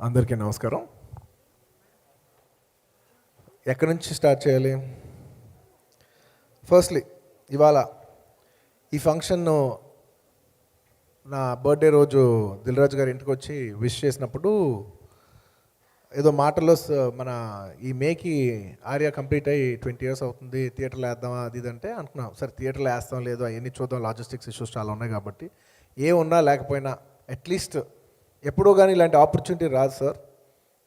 అందరికీ నమస్కారం. ఎక్కడి నుంచి స్టార్ట్ చేయాలి? ఫస్ట్లీ ఇవాళ ఈ ఫంక్షన్ నా బర్త్డే రోజు దిల్రాజు గారి ఇంటికి వచ్చి విష్ చేసినప్పుడు ఏదో మాటల్లో మన ఈ మేకి ఆర్యా కంప్లీట్ అయ్యి ట్వంటీ ఇయర్స్ అవుతుంది థియేటర్లో వేద్దామా అది ఇది అంటే అనుకున్నాం. సరే థియేటర్లో వేస్తాం లేదు అవన్నీ చూద్దాం లాజిస్టిక్స్ ఇష్యూస్ చాలా ఉన్నాయి కాబట్టి ఏ ఉన్నా లేకపోయినా అట్లీస్ట్ ఎప్పుడో కానీ ఇలాంటి ఆపర్చునిటీ రాదు సార్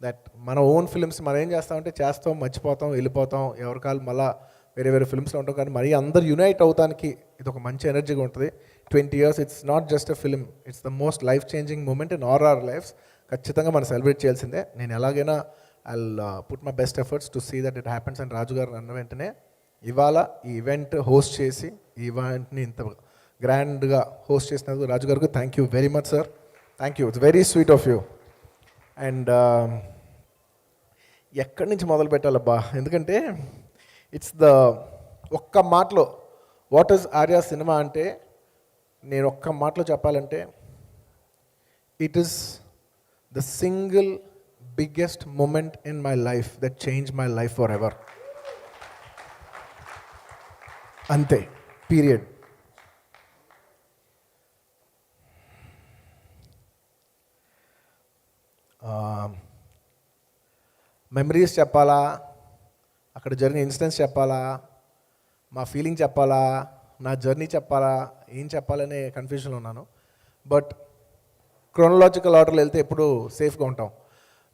దట్ మన ఓన్ ఫిల్మ్స్ మనం ఏం చేస్తామంటే చేస్తాం మర్చిపోతాం వెళ్ళిపోతాం ఎవరికాలు మళ్ళా వేరే వేరే ఫిల్మ్స్లో ఉంటాం. కానీ మరీ అందరు యునైట్ అవడానికి ఇది ఒక మంచి ఎనర్జీగా ఉంటుంది. Twenty years it's not just a film it's the most life changing moment in our our lives ఖచ్చితంగా మనం సెలబ్రేట్ చేయాల్సిందే. నేను ఎలాగైనా I put my best efforts to see that it happens and Raju garu అన్న వెంటనే ఇవాళ ఈ event host చేసి ఈ ఈవెంట్ని ఇంత గ్రాండ్గా హోస్ట్ చేసినందుకు రాజు గారికి thank you very much sir thank you it's very sweet of you and ఎక్కడి నుంచి మొదలు పెట్టాలబ్బా? ఎందుకంటే ఇట్స్ ద ఒక్క మాటలో వాట్ ఈస్ ఆర్యా సినిమా అంటే నేను ఒక్క మాటలో చెప్పాలంటే it is the single biggest moment in my life that change my life forever అంతే. పీరియడ్ మెమరీస్ చెప్పాలా? అక్కడ జరిగిన ఇన్సిడెంట్స్ చెప్పాలా? మా ఫీలింగ్ చెప్పాలా? నా జర్నీ చెప్పాలా? ఏం చెప్పాలనే కన్ఫ్యూజన్లో ఉన్నాను. బట్ క్రోనలాజికల్ ఆర్డర్లో వెళ్తే ఎప్పుడు సేఫ్గా ఉంటాం.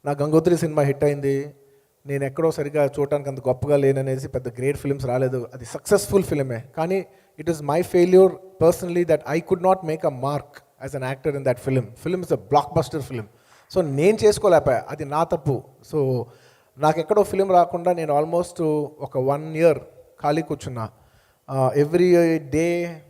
నా గంగోత్రి సినిమా హిట్ అయింది. నేను ఎక్కడో సరిగా చూడటానికి అంత గొప్పగా లేననేసి పెద్ద గ్రేట్ ఫిల్మ్స్ రాలేదు. అది సక్సెస్ఫుల్ ఫిలిమే కానీ it is my failure personally that I could not make a mark as an actor in that film film is a blockbuster film so నేను చేసుకోలేకపోయా. అది నా తప్పు. సో నాకు ఎక్కడో ఫిలిం రాకుండా నేను ఆల్మోస్ట్ ఒక వన్ ఇయర్ ఖాళీ కూర్చున్నా. ఎవ్రీ డే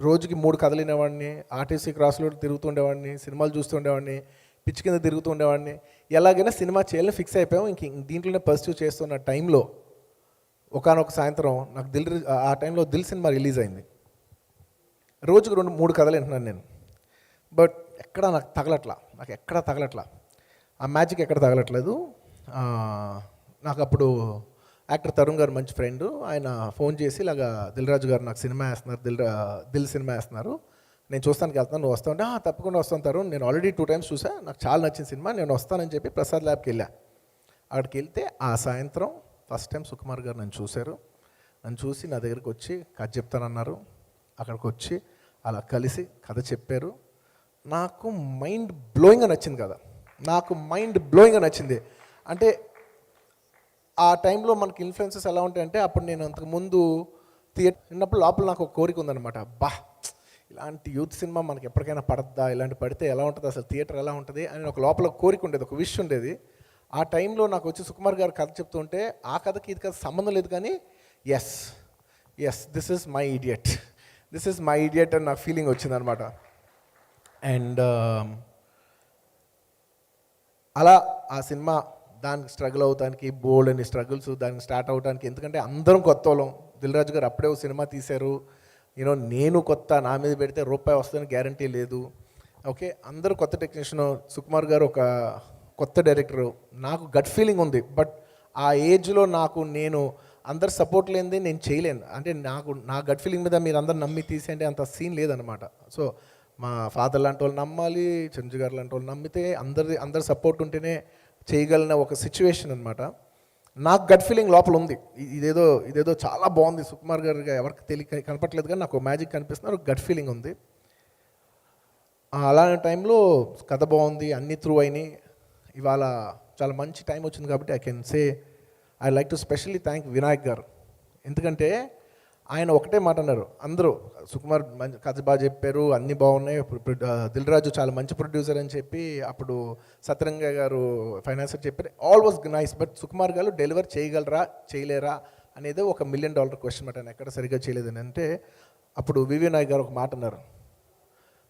రోజుకి మూడు కదలినేవాడిని ఆర్టీసీ క్రాస్లో తిరుగుతుండేవాడిని సినిమాలు చూస్తుండేవాడిని పిచ్చి కింద తిరుగుతుండేవాడిని ఎలాగైనా సినిమా చేయాలని ఫిక్స్ అయిపోయాం. ఇంక దీంట్లోనే పర్స్యూ చేస్తున్న టైంలో ఒకనొక సాయంత్రం నాకు దిల్ రి- ఆ టైంలో దిల్ సినిమా రిలీజ్ అయింది. రోజుకు రెండు మూడు కథలు వింటున్నాను నేను. బట్ ఎక్కడ నాకు తగలట్లా. నాకు ఎక్కడ తగలట్లా. ఆ మ్యాజిక్ ఎక్కడ తగలట్లేదు. నాకు అప్పుడు యాక్టర్ తరుణ్ గారు మంచి ఫ్రెండ్ ఆయన ఫోన్ చేసి ఇలాగా దిల్ రాజు గారు నాకు సినిమా వేస్తున్నారు దిల్ రా- దిల్ సినిమా వేస్తున్నారు. నేను చూస్తానికి వెళ్తాను నువ్వు వస్తా ఉంటే "ఆ, తప్పకుండా వస్తాను తరుణ్. నేను ఆల్రెడీ టూ టైమ్స్ చూసా. నాకు చాలా నచ్చిన సినిమా నేను వస్తానని చెప్పి ప్రసాద్ ల్యాబ్కి వెళ్ళా. అక్కడికి వెళ్తే ఆ సాయంత్రం ఫస్ట్ టైం సుకుమార్ గారు నన్ను చూశారు. నన్ను చూసి నా దగ్గరికి వచ్చి కథ చెప్తానన్నారు. అక్కడికి వచ్చి అలా కలిసి కథ చెప్పారు. నాకు మైండ్ బ్లోయింగ్గా నచ్చింది కదా. నాకు మైండ్ బ్లోయింగ్గా నచ్చింది. అంటే ఆ టైంలో మనకి ఇన్ఫ్లుయెన్సెస్ ఎలా ఉంటాయంటే అప్పుడు నేను అంతకుముందు థియేటర్ ఉన్నప్పుడు లోపల నాకు ఒక కోరిక ఉందన్నమాట. బా ఇలాంటి యూత్ సినిమా మనకి ఎప్పటికైనా పడద్దా? ఇలాంటి పడితే ఎలా ఉంటుంది? అసలు థియేటర్ ఎలా ఉంటుంది? అని ఒక లోపల కోరిక ఉండేది ఒక విష్ ఉండేది. ఆ టైంలో నాకు వచ్చి సుకుమార్ గారు కథ చెప్తుంటే ఆ కథకి ఇది కథ సంబంధం లేదు కానీ yes yes this is my idiot this is my idiot అని నాకు ఫీలింగ్ వచ్చిందనమాట అండ్ um, అలా ఆ సినిమా దానికి స్ట్రగుల్ అవడానికి బోల్డ్ అని స్ట్రగుల్స్ దానికి స్టార్ట్ అవడానికి ఎందుకంటే అందరం కొత్త వాళ్ళం. దిల్రాజు గారు అప్పుడే ఒక సినిమా తీశారు. యూనో నేను కొత్త నా మీద పెడితే రూపాయి వస్తుందని గ్యారంటీ లేదు. ఓకే అందరూ కొత్త టెక్నీషియన్ సుకుమార్ గారు ఒక కొత్త డైరెక్టర్ నాకు గట్ ఫీలింగ్ ఉంది. బట్ ఆ ఏజ్లో నాకు నేను అందరు సపోర్ట్ లేనిది నేను చేయలేను. అంటే నాకు నా గట్ ఫీలింగ్ మీద మీరు అందరు నమ్మి తీసేయండి అంత సీన్ లేదనమాట సో మా ఫాదర్ లాంటి వాళ్ళు నమ్మాలి చంద్రు గారు లాంటి వాళ్ళు నమ్మితే అందరి అందరి సపోర్ట్ ఉంటేనే చేయగలిగిన ఒక సిచ్యువేషన్ అనమాట నాకు గట్ ఫీలింగ్ లోపల ఉంది. ఇదేదో ఇదేదో చాలా బాగుంది. సుకుమార్ గారిగా ఎవరికి తెలియ కనపట్లేదు కానీ నాకు మ్యాజిక్ కనిపిస్తున్నారు గట్ ఫీలింగ్ ఉంది. అలాంటి టైంలో కథ బాగుంది. అన్ని త్రూ అయినాయి. ఇవాళ చాలా మంచి టైం వచ్చింది కాబట్టి I can say I like to specially thank Vinayak garu. ఎందుకంటే ఆయన ఒకటే మాట అన్నారు. అందరూ సుకుమార్ మంచి కథ బాగా చెప్పారు అన్నీ బాగున్నాయి ఇప్పుడు దిల్ రాజు చాలా మంచి ప్రొడ్యూసర్ అని చెప్పి అప్పుడు సత్రంగ గారు ఫైనాన్సర్ చెప్పారు. All was nice but Sukumar garu deliver చేయగలరా చేయలేరా అనేది ఒక మిలియన్ డాలర్ క్వశ్చన్ మాట ఆయన ఎక్కడ సరిగ్గా చేయలేదని అంటే అప్పుడు వివి నాయక్ గారు ఒక మాట అన్నారు.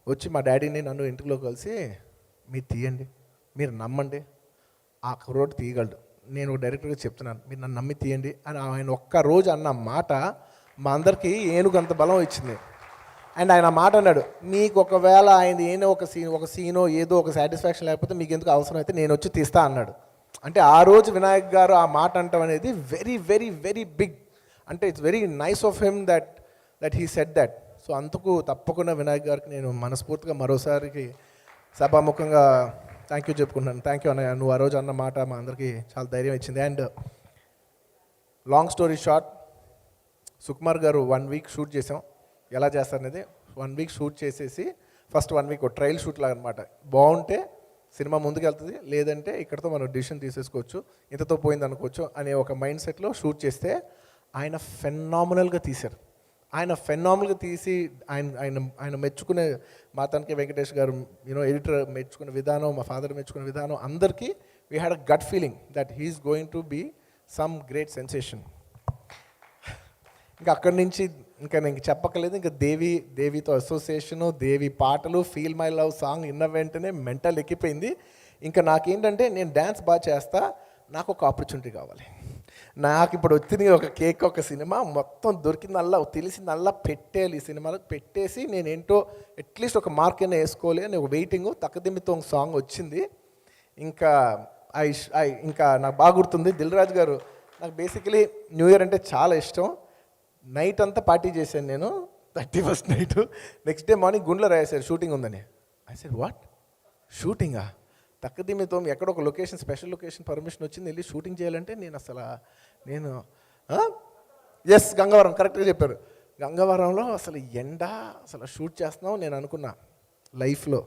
వచ్చి మా డాడీని నన్ను ఇంటిలో కలిసి మీరు తీయండి మీరు నమ్మండి ఆ కుర్రోడు తీయగలడు. నేను డైరెక్టర్గా చెప్తున్నాను మీరు నన్ను నమ్మి తీయండి అని ఆయన ఒక్క రోజు అన్న మాట మా అందరికీ ఏనుగు అంత బలం ఇచ్చింది. అండ్ ఆయన ఆ మాట అన్నాడు మీకు ఒకవేళ ఆయన ఏదో ఒక సీన్ ఒక సీనో ఏదో ఒక సాటిస్ఫాక్షన్ లేకపోతే మీకు ఎందుకు అవసరం అయితే నేను వచ్చి తీస్తా అన్నాడు. అంటే ఆ రోజు వినాయక్ గారు ఆ మాట అంటాం అనేది వెరీ వెరీ వెరీ బిగ్ అంటే it's very nice of him that that he set that so అందుకు తప్పకుండా వినాయక్ గారికి నేను మనస్ఫూర్తిగా మరోసారికి సభాముఖంగా థ్యాంక్ యూ చెప్పుకుంటున్నాను. థ్యాంక్ యూ అన్నయ్య నువ్వు ఆ రోజు అన్న మాట మా అందరికీ చాలా ధైర్యం ఇచ్చింది. And long story short Sukumar garu one week shoot చేసాం ఎలా చేస్తారనేది వన్ వీక్ షూట్ చేసేసి first one week trial shoot లాగా అనమాట బాగుంటే సినిమా ముందుకెళ్తుంది లేదంటే ఇక్కడతో మనం డిసిషన్ తీసేసుకోవచ్చు ఇంతతో పోయింది అనుకోవచ్చు అనే ఒక మైండ్ సెట్లో షూట్ చేస్తే ఆయన ఫెనామినల్గా తీశారు. ఆయన ఫెనామినల్గా తీసి ఆయన ఆయన ఆయన మెచ్చుకునే మా తనకి వెంకటేష్ గారు యూనో ఎడిటర్ మెచ్చుకునే విధానం మా ఫాదర్ మెచ్చుకునే విధానం అందరికీ we had a gut feeling that he's going to be some great sensation ఇంకా అక్కడి నుంచి ఇంకా నేను చెప్పక్కర్లేదు. ఇంకా దేవి దేవితో అసోసియేషను దేవి పాటలు ఫీల్ మై లవ్ సాంగ్ విన్న వెంటనే మెంటల్ ఎక్కిపోయింది. ఇంకా నాకేంటంటే నేను డ్యాన్స్ బాగా చేస్తా నాకు ఒక ఆపర్చునిటీ కావాలి. నాకు ఇప్పుడు వచ్చింది ఒక కేక్ ఒక సినిమా మొత్తం దొరికిందల్లా తెలిసిందల్లా పెట్టేయాలి ఈ సినిమాలో. పెట్టేసి నేను ఏంటో అట్లీస్ట్ ఒక మార్క్ అయినా వేసుకోవాలి అని ఒక వెయిటింగ్ తక్కదిమ్మితో ఒక సాంగ్ వచ్చింది. ఇంకా ఐ ఐ ఇంకా నాకు బాగా గుర్తుంది. దిల్ రాజు గారు నాకు బేసికలీ న్యూ ఇయర్ అంటే చాలా ఇష్టం. నైట్ అంతా పార్టీ చేశాను నేను thirty first night. Next day morning గుండెలో రాయేశారు షూటింగ్ ఉందని. ఐ సెడ్ వాట్ షూటింగా తక్కదిమితో ఎక్కడ ఒక లొకేషన్ స్పెషల్ లొకేషన్ పర్మిషన్ వచ్చింది వెళ్ళి షూటింగ్ చేయాలంటే నేను అసలు నేను ఎస్ గంగవరం కరెక్ట్గా చెప్పారు. గంగవరంలో అసలు ఎండ అసలు షూట్ చేస్తున్నాం నేను అనుకున్నా. లైఫ్లో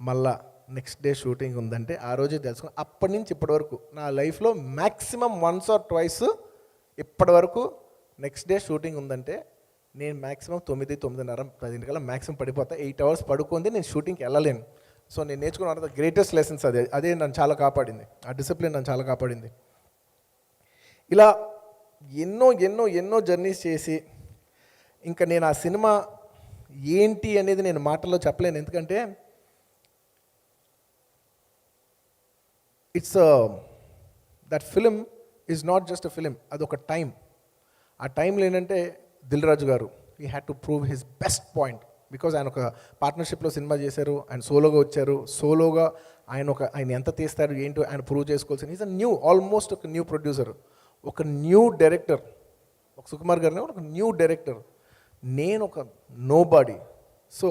మళ్ళా నెక్స్ట్ డే షూటింగ్ ఉందంటే ఆ రోజే తెలుసుకున్నా. అప్పటి నుంచి ఇప్పటి వరకు నా లైఫ్లో మ్యాక్సిమం వన్స్ ఆర్ ట్వైస్ ఇప్పటి వరకు నెక్స్ట్ డే షూటింగ్ ఉందంటే నేను మ్యాక్సిమం తొమ్మిది తొమ్మిదిన్నర పదింటికల్లా మ్యాక్సిమం పడిపోతా. ఎయిట్ అవర్స్ పడుకుంది నేను షూటింగ్కి వెళ్ళలేను. సో నేను నేర్చుకున్న తర్వాత గ్రేటెస్ట్ లెసన్స్ అదే అదే నన్ను చాలా కాపాడింది. ఆ డిసిప్లిన్ నన్ను చాలా కాపాడింది. ఇలా ఎన్నో ఎన్నో ఎన్నో జర్నీస్ చేసి ఇంకా నేను ఆ సినిమా ఏంటి అనేది నేను మాటల్లో చెప్పలేను. ఎందుకంటే it's that film is not just a film అదొక టైం ఆ టైంలో ఏంటంటే Dil Raju garu he had to prove his best point because ఆయన ఒక పార్ట్నర్షిప్లో సినిమా చేశారు ఆయన సోలోగా వచ్చారు. సోలోగా ఆయన ఒక ఆయన ఎంత తీస్తారు ఏంటో ఆయన ప్రూవ్ చేసుకోవాల్సిన ఈజ్ అ న్యూ ఆల్మోస్ట్ ఒక న్యూ ప్రొడ్యూసర్ ఒక న్యూ డైరెక్టర్ ఒక సుకుమార్ గారిని ఒక న్యూ డైరెక్టర్ నేను ఒక nobody so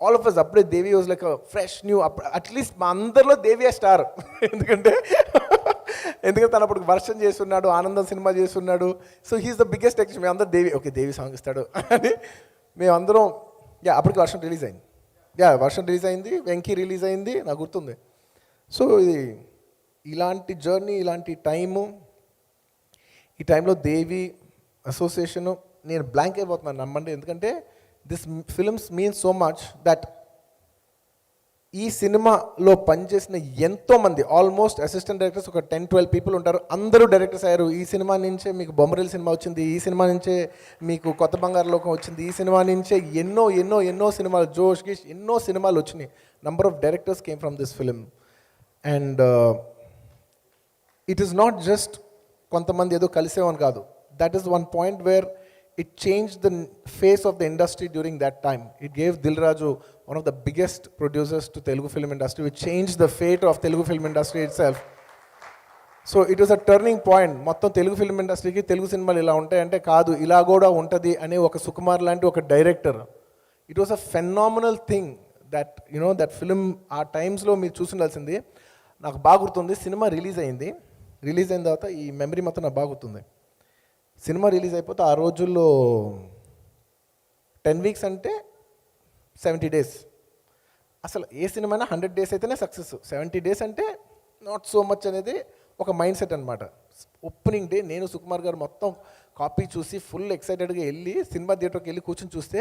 all of us అప్పుడే Devi was like fresh new at least మా అందరిలో దేవి స్టార్ ఎందుకంటే ఎందుకంటే తను అప్పుడు వర్షం చేస్తున్నాడు ఆనందం సినిమా చేస్తున్నాడు. So he's the biggest ex మేము అందరూ దేవి ఓకే దేవి సాంగ్ ఇస్తాడు. అని మేమందరం యా అప్పటికి వర్షం రిలీజ్ అయింది. యా వర్షం రిలీజ్ అయింది వెంకీ రిలీజ్ అయింది నాకు గుర్తుంది. సో ఇది ఇలాంటి జర్నీ ఇలాంటి టైము ఈ టైంలో దేవి అసోసియేషను నేను బ్లాంక్ అయిపోతున్నాను నమ్మండి. ఎందుకంటే this films means so much that ఈ సినిమాలో పనిచేసిన ఎంతోమంది ఆల్మోస్ట్ అసిస్టెంట్ డైరెక్టర్స్ ఒక టెన్ ట్వెల్వ్ పీపుల్ ఉంటారు. అందరూ డైరెక్టర్స్ అయ్యారు. ఈ సినిమా నుంచే మీకు బొమ్మరిల్ సినిమా వచ్చింది ఈ సినిమా నుంచే మీకు కొత్త బంగారు లోకం వచ్చింది ఈ సినిమా నుంచే ఎన్నో ఎన్నో ఎన్నో సినిమాలు జోష్ గిష్ ఎన్నో సినిమాలు వచ్చినాయి. Number of directors came from this film and it is not just కొంతమంది ఏదో కలిసేవని కాదు. That is one point where it change the face of the industry during that time it gave Dil Raju one of the biggest producers to Telugu film industry which change the fate of Telugu film industry itself so it was a turning point మొత్తం Telugu film ఇండస్ట్రీకి తెలుగు సినిమాలు ఇలా ఉంటాయంటే కాదు ఇలా కూడా ఉంటుంది అనే ఒక సుకుమార్ లాంటి ఒక director it was a phenomenal thing that you know that film ఆ టైమ్స్లో మీరు చూసిండాల్సింది. నాకు బాగా గుర్తుంది సినిమా రిలీజ్ అయింది. రిలీజ్ అయిన తర్వాత ఈ మెమరీ మొత్తం నాకు బాగా గుర్తుంది. సినిమా రిలీజ్ అయిపోతే ఆ రోజుల్లో టెన్ వీక్స్ అంటే సెవెంటీ డేస్. అసలు ఏ సినిమా హండ్రెడ్ డేస్ అయితేనే సక్సెస్. సెవెంటీ డేస్ అంటే నాట్ సో మచ్ అనేది ఒక మైండ్ సెట్ అనమాట ఓపెనింగ్ డే నేను సుకుమార్ గారు మొత్తం కాపీ చూసి ఫుల్ ఎక్సైటెడ్గా వెళ్ళి సినిమా థియేటర్కి వెళ్ళి కూర్చొని చూస్తే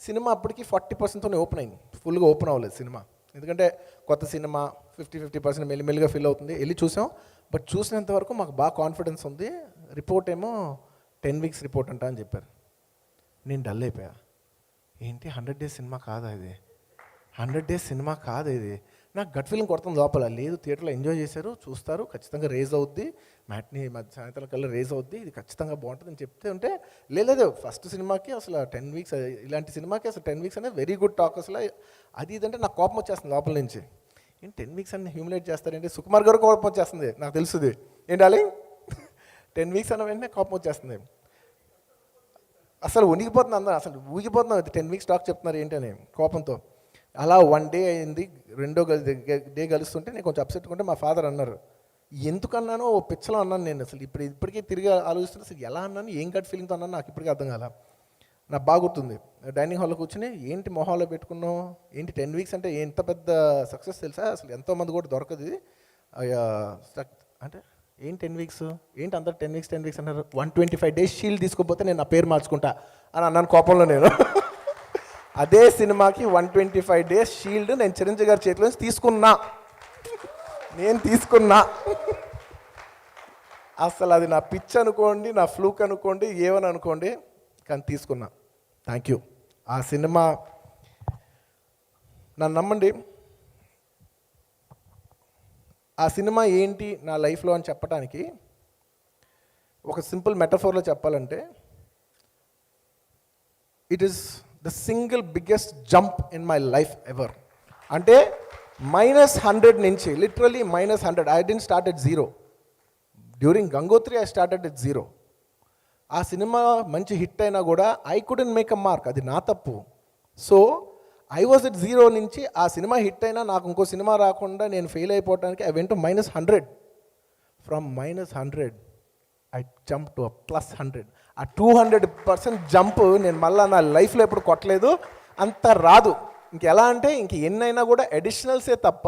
సినిమా అప్పటికి ఫార్టీ పర్సెంట్తోనే ఓపెన్ అయింది. ఫుల్గా ఓపెన్ అవ్వలేదు సినిమా. ఎందుకంటే కొత్త సినిమా ఫిఫ్టీ ఫిఫ్టీ పర్సెంట్ మెల్లిమెల్లిగా ఫిల్ అవుతుంది. వెళ్ళి చూసాం. బట్ చూసినంత వరకు మాకు బాగా కాన్ఫిడెన్స్ ఉంది. రిపోర్ట్ ఏమో టెన్ వీక్స్ రిపోర్ట్ అంట అని చెప్పారు. నేను డల్ అయిపోయా. ఏంటి హండ్రెడ్ డేస్ సినిమా కాదా ఇది? హండ్రెడ్ డేస్ సినిమా కాదు ఇది? నాకు గట్ ఫీలింగ్ కొడుతుంది లోపల. లేదు థియేటర్లో ఎంజాయ్ చేశారు చూస్తారు ఖచ్చితంగా రేజ్ అవుద్ది. మ్యాట్ని మధ్య సాయంత్రం కల్లా రేజ్ అవుద్ది. ఇది ఖచ్చితంగా బాగుంటుంది అని చెప్తే ఉంటే లేదు ఫస్ట్ సినిమాకి అసలు టెన్ వీక్స్ ఇలాంటి సినిమాకి అసలు టెన్ వీక్స్ అనేది వెరీ గుడ్ టాక్ అసలు. అది ఇదంటే నాకు కోపం వచ్చేస్తుంది లోపల నుంచి. ఏంటి టెన్ వీక్స్ అన్ని హ్యూమిలేట్ చేస్తారంటే? సుకుమార్ గారు కోపం వచ్చేస్తుంది నాకు తెలుసుది. ఏంటాలి టెన్ వీక్స్ అన్న వెంటనే కోపం వచ్చేస్తుంది. అసలు ఉనిగిపోతుంది అందరూ అసలు ఊగిపోతున్నాం టెన్ వీక్స్ టాక్ చెప్తున్నారు ఏంటని కోపంతో. అలా వన్ డే అయింది రెండో డే కలుస్తుంటే నేను కొంచెం అప్సెట్ ఉంటే మా ఫాదర్ అన్నారు. ఎందుకన్నానో ఓ పిచ్చలో అన్నాను నేను అసలు ఇప్పుడు ఇప్పటికీ తిరిగి ఆలోచిస్తున్నా అసలు ఎలా అన్నాను ఏం గట్ ఫీలింగ్తో అన్నాను నాకు ఇప్పటికీ అర్థం కాల. నాకు బాగా గుర్తుంది. డైనింగ్ హాల్లో కూర్చుని ఏంటి మొహాల్లో పెట్టుకున్నావు ఏంటి టెన్ వీక్స్ అంటే ఎంత పెద్ద సక్సెస్ తెలుసా? అసలు ఎంతోమంది కూడా దొరకదు అయ్యా, అంటే ఏం టెన్ వీక్స్ ఏంటి అందరు టెన్ వీక్స్ టెన్ వీక్స్ అన్నారు one twenty five days shield తీసుకోపోతే నేను నా పేరు మార్చుకుంటా అని అన్నాను కోపంలో నేను. అదే సినిమాకి one twenty five days shield నేను చిరంజీవి గారి చేతిలో నుంచి తీసుకున్నా. నేను తీసుకున్నా. అసలు అది నా పిచ్ అనుకోండి నా ఫ్లూక్ అనుకోండి ఏమని అనుకోండి కానీ తీసుకున్నా. థ్యాంక్ యూ ఆ సినిమా నన్ను నమ్మండి. ఆ సినిమా ఏంటి నా లైఫ్లో అని చెప్పడానికి ఒక సింపుల్ మెటఫోర్లో చెప్పాలంటే it is the single biggest jump in my life ever. అంటే మైనస్ హండ్రెడ్ నుంచి literally minus hundred I didn't start at zero. During Gangotri I started at zero. ఆ సినిమా మంచి హిట్ అయినా కూడా I couldn't make a mark అది నా తప్పు. So I was at zero నుంచి ఆ సినిమా హిట్ అయినా నాకు ఇంకో సినిమా రాకుండా నేను ఫెయిల్ అయిపోవడానికి I went minus hundred from minus hundred I jump to plus hundred ఆ టూ హండ్రెడ్ పర్సెంట్ జంప్ నేను మళ్ళీ నా లైఫ్లో ఎప్పుడు కొట్టలేదు అంత రాదు. ఇంకెలా అంటే ఇంక ఎన్నైనా కూడా అడిషనల్సే తప్ప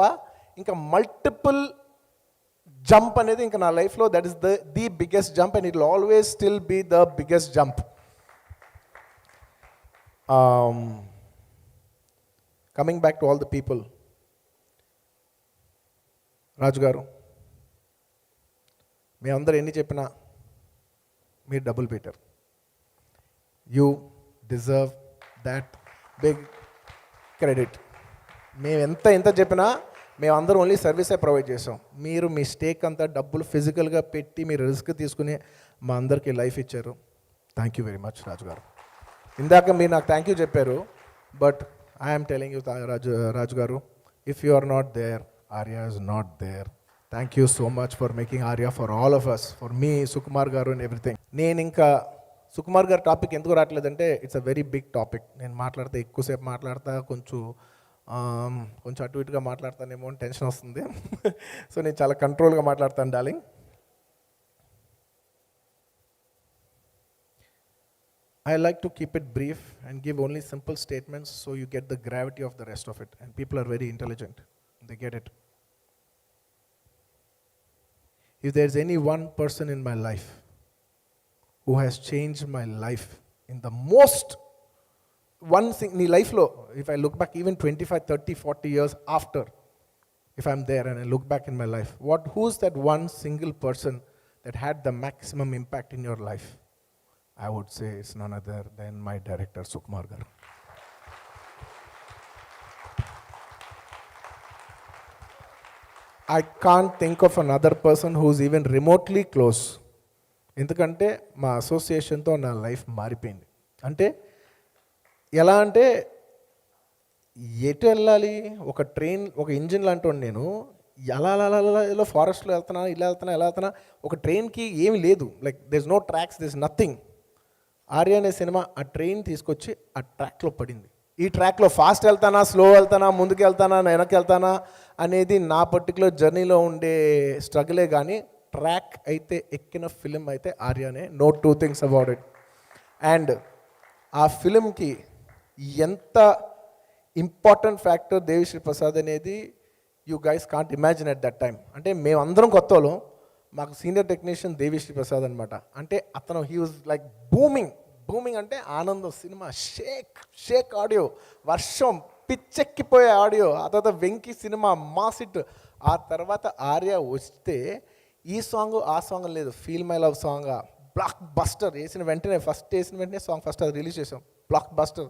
ఇంకా మల్టిపుల్ జంప్ అనేది ఇంకా నా లైఫ్లో that is the the biggest jump and it always still be the biggest jump coming back to all the people Raju garu మేమందరూ ఎన్ని చెప్పినా మీరు double better you deserve that big credit మేము ఎంత ఎంత చెప్పినా మేమందరం ఓన్లీ సర్వీసే ప్రొవైడ్ చేసాం. మీరు మీ స్టేక్ అంతా డబ్బులు ఫిజికల్గా పెట్టి మీరు రిస్క్ తీసుకుని మా అందరికీ లైఫ్ ఇచ్చారు. Thank you very much Raju garu. ఇందాక మీరు నాకు థ్యాంక్ యూ చెప్పారు but I'm telling you Raju Raju garu if you are not there Arya is not there thank you so much for making Arya for all of us for me Sukumar garu and everything నేను ఇంకా Sukumar garu topic ఎందుకు రావట్లేదంటే it's a very big topic నేను మాట్లాడితే ఎక్కువసేపు మాట్లాడతా కొంచెం కొంచెం అటు ఇటుగా మాట్లాడతానేమో అని టెన్షన్ వస్తుంది సో నేను చాలా కంట్రోల్గా మాట్లాడతాను darling I like to keep it brief and give only simple statements so you get the gravity of the rest of it. And people are very intelligent, they get it. If there's any one person in my life who has changed my life in the most one single life flow, if I look back even 25, 30, 40 years after, if I'm there and I look back in my life, what, who's that one single person that had the maximum impact in your life? I would say it's none other than my director Sukumar garu I can't think of of person person even remotely close ఎందుకంటే మా అసోసియేషన్తో నా life మారిపోయింది. అంటే ఎలా అంటే ఎటు వెళ్ళాలి? ఒక ట్రైన్ ఒక ఇంజిన్ లాంటి నేను. ఎలా అలా ఇలా ఫారెస్ట్లో వెళ్తున్నా ఇలా వెళ్తున్నా ఎలా వెళ్తున్నా ఒక ట్రైన్కి ఏమీ లేదు. Like this no tracks this nothing Arya అనే సినిమా ఆ ట్రైన్ తీసుకొచ్చి ఆ ట్రాక్లో పడింది. ఈ ట్రాక్లో ఫాస్ట్ వెళ్తానా స్లో వెళ్తానా ముందుకు వెళ్తానా వెనక్కి వెళ్తానా అనేది నా పర్టికులర్ జర్నీలో ఉండే స్ట్రగులే కానీ ట్రాక్ అయితే ఎక్కిన ఫిలిం అయితే ఆర్యనే. No two things about it and ఆ ఫిలింకి ఎంత ఇంపార్టెంట్ ఫ్యాక్టర్ దేవిశ్రీ ప్రసాద్ అనేది you guys can't imagine at that time అంటే మేమందరం కొత్త వాళ్ళం. మాకు సీనియర్ టెక్నీషియన్ దేవిశ్రీ ప్రసాద్ అనమాట అంటే అతను he was like booming booming అంటే ఆనందం సినిమా షేక్ షేక్ ఆడియో వర్షం పిచ్చెక్కిపోయే ఆడియో ఆ తర్వాత వెంకీ సినిమా మాసిట్ ఆ తర్వాత ఆర్య వస్తే ఈ సాంగ్ ఆ సాంగ్ లేదు. Feel my love song blockbuster వేసిన వెంటనే ఫస్ట్ వేసిన వెంటనే సాంగ్ ఫస్ట్ అది రిలీజ్ చేసాం. Block buster